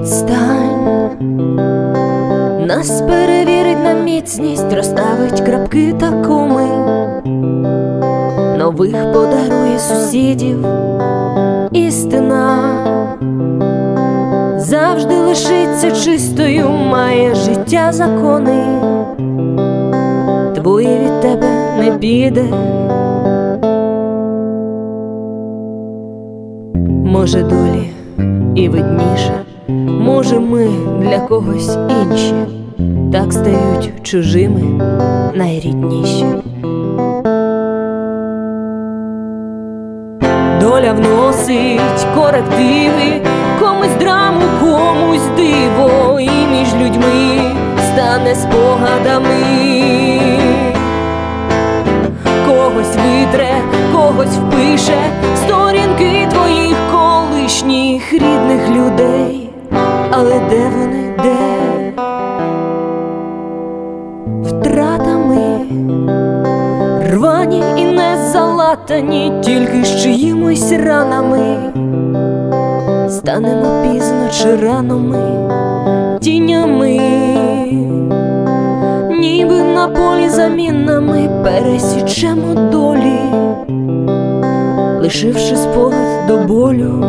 It's done. Нас перевірить на міцність, розставить крапки та коми, нових подарує сусідів, істина завжди лишиться чистою, має життя закони, твоє від тебе не піде. Може, долі і видніше, може, ми для когось інші, так стають чужими найрідніші. Доля вносить корективи, комусь драму, комусь диво, і між людьми стане спогадами залатані, тільки з чиїмось ранами, станемо пізно чи рано ми тінями. Ніби на полі замінами пересічемо долі, лишивши спогад до болю.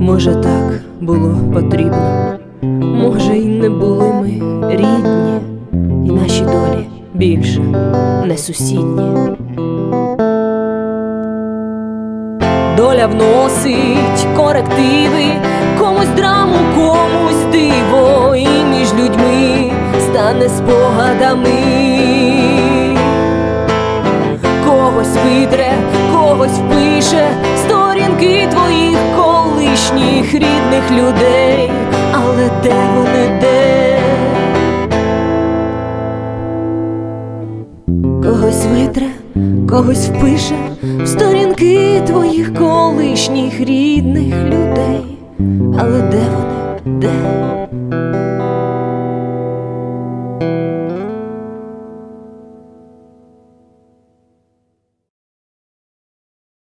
Може, так було потрібно, може, й не були ми рідні, більше не сусідні. Доля вносить корективи, комусь драму, комусь диво, і між людьми стане спогадами. Когось витре, когось впише сторінки твоїх колишніх рідних людей, але де вони де? Витре, когось впише в сторінки твоїх колишніх рідних людей, але де вони, де?